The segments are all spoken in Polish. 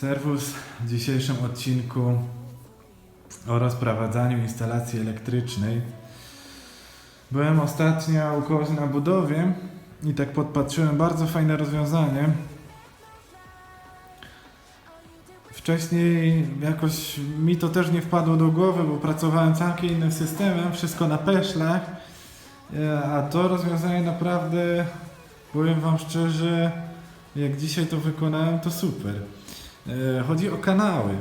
Serwus w dzisiejszym odcinku o rozprowadzaniu instalacji elektrycznej. Byłem ostatnio u kogoś na budowie i tak podpatrzyłem bardzo fajne rozwiązanie. Wcześniej jakoś mi to też nie wpadło do głowy, bo pracowałem całkiem innym systemem, wszystko na peszlach, E, a to rozwiązanie naprawdę, powiem Wam szczerze, jak dzisiaj to wykonałem, to super. E, Chodzi o kanały.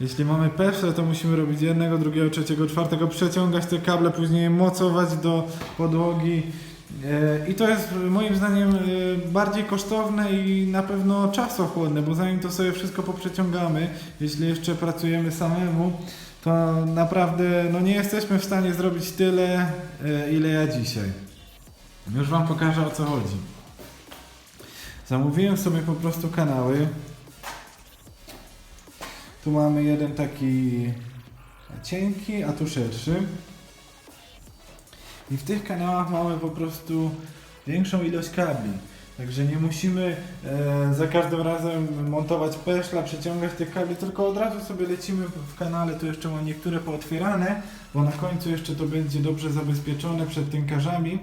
Jeśli mamy peszle, to musimy robić jednego, drugiego, trzeciego, czwartego, przeciągać te kable, później je mocować do podłogi. E, I to jest moim zdaniem e, bardziej kosztowne i na pewno czasochłonne, bo zanim to sobie wszystko poprzeciągamy, jeśli jeszcze pracujemy samemu, to naprawdę no nie jesteśmy w stanie zrobić tyle, ile ja dzisiaj. Już Wam pokażę o co chodzi. Zamówiłem sobie po prostu kanały. Tu mamy jeden taki cienki, a tu szerszy. I w tych kanałach mamy po prostu większą ilość kabli. Także nie musimy e, za każdym razem montować peszla, przeciągać tych kabli, tylko od razu sobie lecimy w kanale. Tu jeszcze mam niektóre pootwierane, bo na końcu jeszcze to będzie dobrze zabezpieczone przed tynkarzami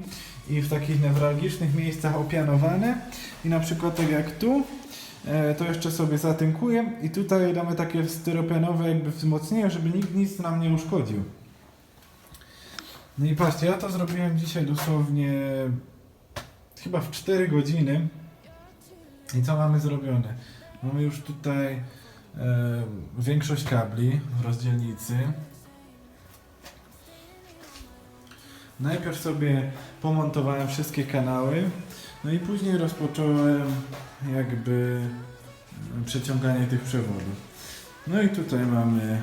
i w takich newralgicznych miejscach opianowane. I na przykład tak jak tu, to jeszcze sobie zatynkuję i tutaj damy takie styropianowe jakby wzmocnienie, żeby nikt nic nam nie uszkodził. No i patrzcie, ja to zrobiłem dzisiaj dosłownie chyba w 4 godziny. I co mamy zrobione? Mamy już tutaj e, większość kabli w rozdzielnicy. Najpierw sobie pomontowałem wszystkie kanały, no i później rozpocząłem jakby przeciąganie tych przewodów. No i tutaj mamy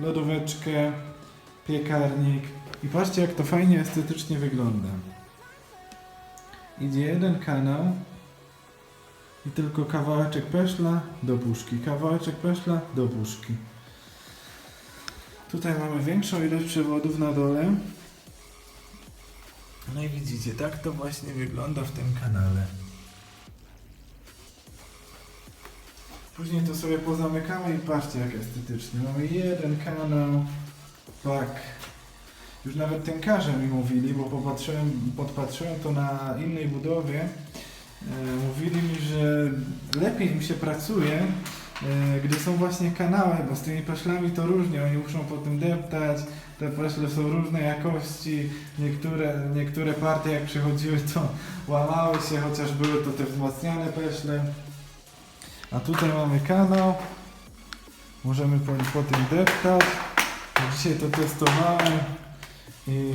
lodóweczkę, piekarnik i patrzcie jak to fajnie estetycznie wygląda. Idzie jeden kanał i tylko kawałeczek peszla do puszki, kawałeczek peszla do puszki. Tutaj mamy większą ilość przewodów na dole. No i widzicie, tak to właśnie wygląda w tym kanale. Później to sobie pozamykamy i patrzcie jak estetycznie. Mamy jeden kanał, tak. Już nawet tękarze mi mówili, bo popatrzyłem, podpatrzyłem to na innej budowie. E, mówili mi, że lepiej im się pracuje, e, gdy są właśnie kanały, bo z tymi peszlami to różnie, oni muszą po tym deptać, te peszle są różnej jakości, niektóre, niektóre partie jak przychodziły to łamały się, chociaż były to te wzmacniane peszle. A tutaj mamy kanał, możemy po, po tym deptać. Dzisiaj to testowałem i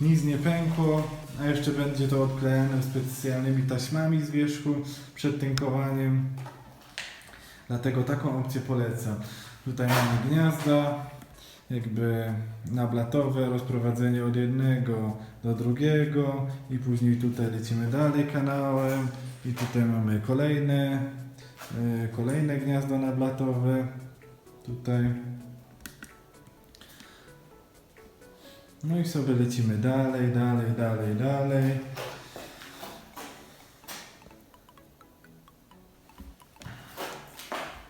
nic nie pękło, a jeszcze będzie to odklejane specjalnymi taśmami z wierzchu przed tynkowaniem. Dlatego taką opcję polecam. Tutaj mamy gniazda, jakby nablatowe, rozprowadzenie od jednego do drugiego i później tutaj lecimy dalej kanałem i tutaj mamy kolejne, y, kolejne gniazdo nablatowe. Tutaj No i sobie lecimy dalej, dalej, dalej, dalej.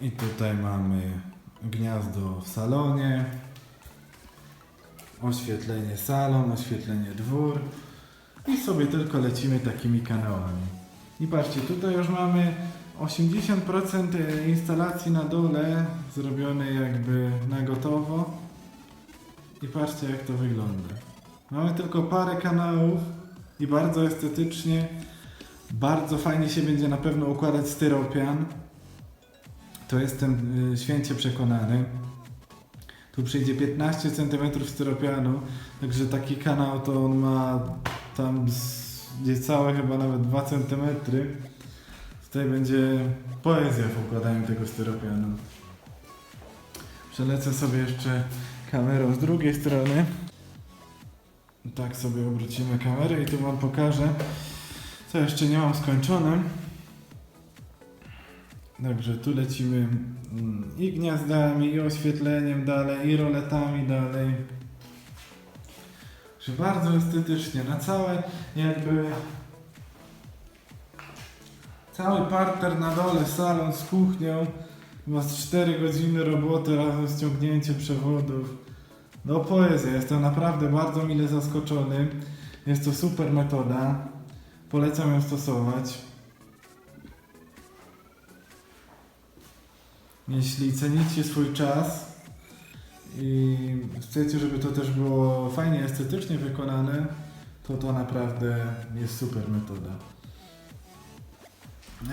I tutaj mamy gniazdo w salonie. Oświetlenie salon, oświetlenie dwór. I sobie tylko lecimy takimi kanałami. I patrzcie, tutaj już mamy 80% instalacji na dole zrobione jakby na gotowo. I patrzcie jak to wygląda. Mamy tylko parę kanałów i bardzo estetycznie. Bardzo fajnie się będzie na pewno układać styropian. To jestem y, święcie przekonany. Tu przyjdzie 15 cm styropianu, także taki kanał to on ma tam niecałe chyba nawet 2 cm. Tutaj będzie poezja w układaniu tego styropianu. Przelecę sobie jeszcze kamerą z drugiej strony. Tak sobie obrócimy kamerę i tu Wam pokażę, co jeszcze nie mam skończone. Także tu lecimy mm, i gniazdami, i oświetleniem dalej, i roletami dalej. Że bardzo estetycznie, na całe jakby Cały parter na dole, salon z kuchnią. Z 4 godziny roboty razem z ciągnięciem przewodów. No poezja, jestem naprawdę bardzo mile zaskoczony. Jest to super metoda. Polecam ją stosować. Jeśli cenicie swój czas i chcecie, żeby to też było fajnie estetycznie wykonane, to to naprawdę jest super metoda.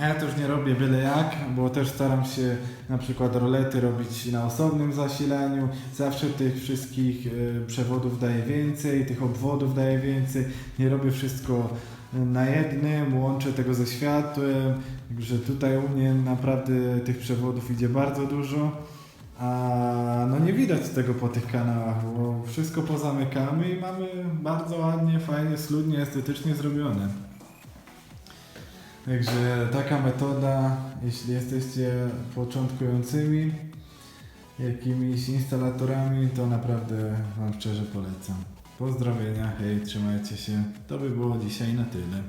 Ja też nie robię byle jak, bo też staram się na przykład rolety robić na osobnym zasilaniu. Zawsze tych wszystkich y, przewodów daję więcej, tych obwodów daję więcej. Nie robię wszystko na jednym, łączę tego ze światłem. Także tutaj u mnie naprawdę tych przewodów idzie bardzo dużo. A no nie widać tego po tych kanałach, bo wszystko pozamykamy i mamy bardzo ładnie, fajnie, schludnie, estetycznie zrobione. Także taka metoda, jeśli jesteście początkującymi jakimiś instalatorami, to naprawdę Wam szczerze polecam. Pozdrowienia, hej, trzymajcie się. To by było dzisiaj na tyle.